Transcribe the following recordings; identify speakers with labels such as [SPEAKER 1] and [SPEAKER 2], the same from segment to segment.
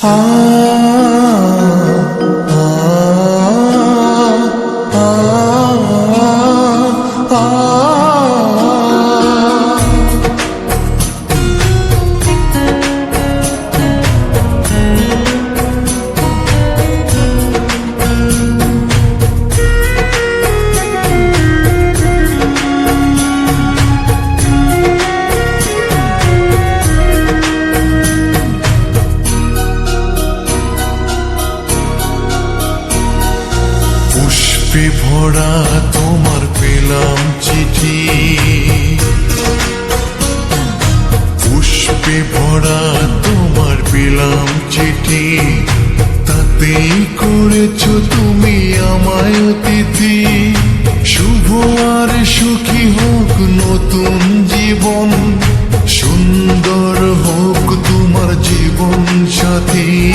[SPEAKER 1] পুষ্পে ভরা তোমার পেলাম চিঠি। পুষ্পে ভরা তোমার পেলাম চিঠি। তাতেই করেছ তুমি আমায় অতিথি। শুভ আর সুখী হোক নতুন জীবন, সুন্দর হোক তোমার জীবন সাথী।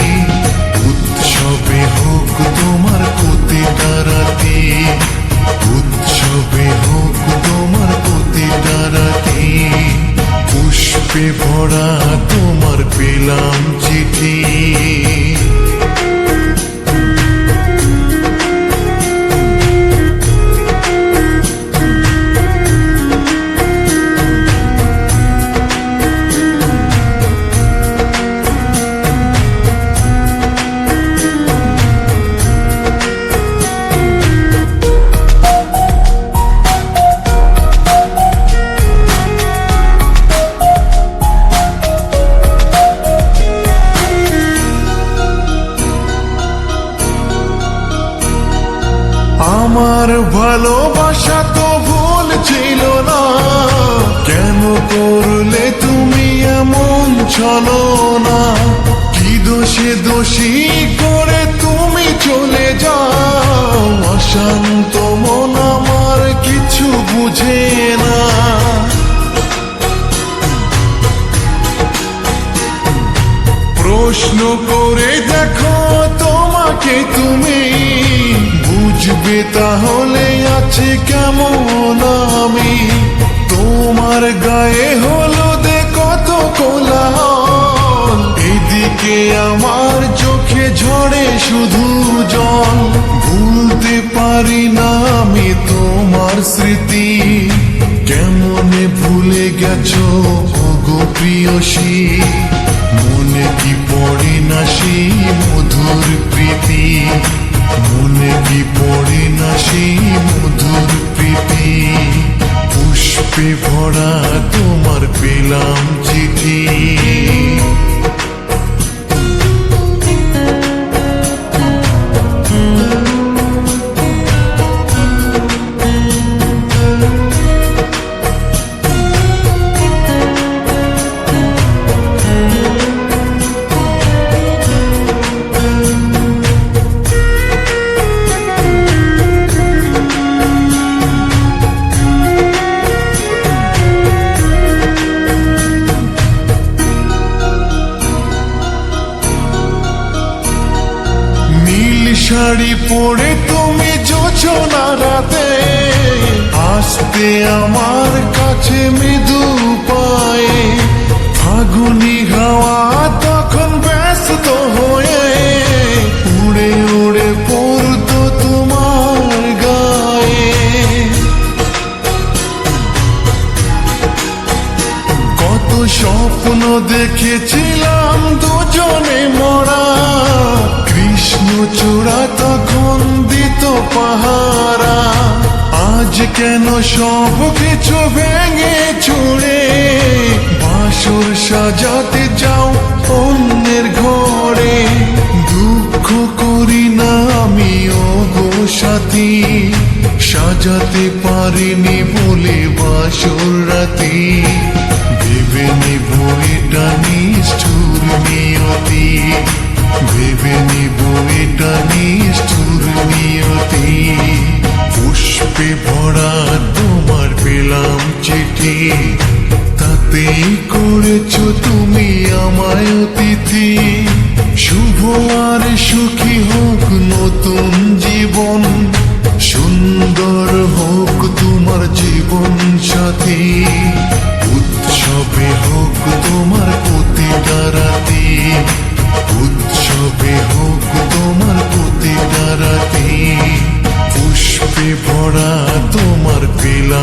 [SPEAKER 1] ভালোবাসা তো ভুল ছিল না। কেন করলে তুমি এমন চলো না কি দোষে দোষী করে তুমি চলে যাও? অশান্ত মন আমার কিছু বুঝে না। প্রশ্ন করে দেখো তোমাকে তুমি। বুঝবে তাহলে আছে কেমন আমি? তোমার গায়ে হলো দে কত কোলাহল। এদিকে আমার চোখে ঝরে শুধু জল। ভুলতে পারি না আমি তোমার স্মৃতি। কেমনে ভুলে গেছো গো প্রিয়সী? মনে কি পড়ে না সেই মধুর প্রীতি? মনে কি পড়ে না সেই মধুর প্রীতি? পুষ্পে ভরা তোমার পেলাম চিঠি। শাড়ি পরে তুমি যোজনা রাতে। আসতে আমার কাছে মৃদু পায়ে। ফাগুনি হাওয়া তখন ব্যস্ত হয়ে। উড়ে উড়ে পড়তো তোমার গায়ে। কত স্বপ্ন দেখেছিলাম দুজনে মরা। চূড়া তখন দিত পাহারা। আজ কেন সব কিছু ভেঙে ছুড়ে? বাসর সাজাতে যাও অন্যের ঘরে। দুঃখ করি না আমি গো সাথী। সাজাতে পারিনি বলে বাসর রাতে। ভেবে নিব এটা নিষ্ঠুর নিয়তি। ভেবে নিব এটা নিষ্ঠুর নিয়তি। পুষ্পে ভরা তোমার পেলাম চিঠি। তাতেই করেছ তুমি আমায় অতিথি। শুভ সুখী হোক নতুন জীবন। সুন্দর হোক তোমার জীবন সাথী। উৎসবে হোক তোমার উৎসবে হোক তোমার প্রতিটা রাতে পুষ্পে ভরা তোমার পেলা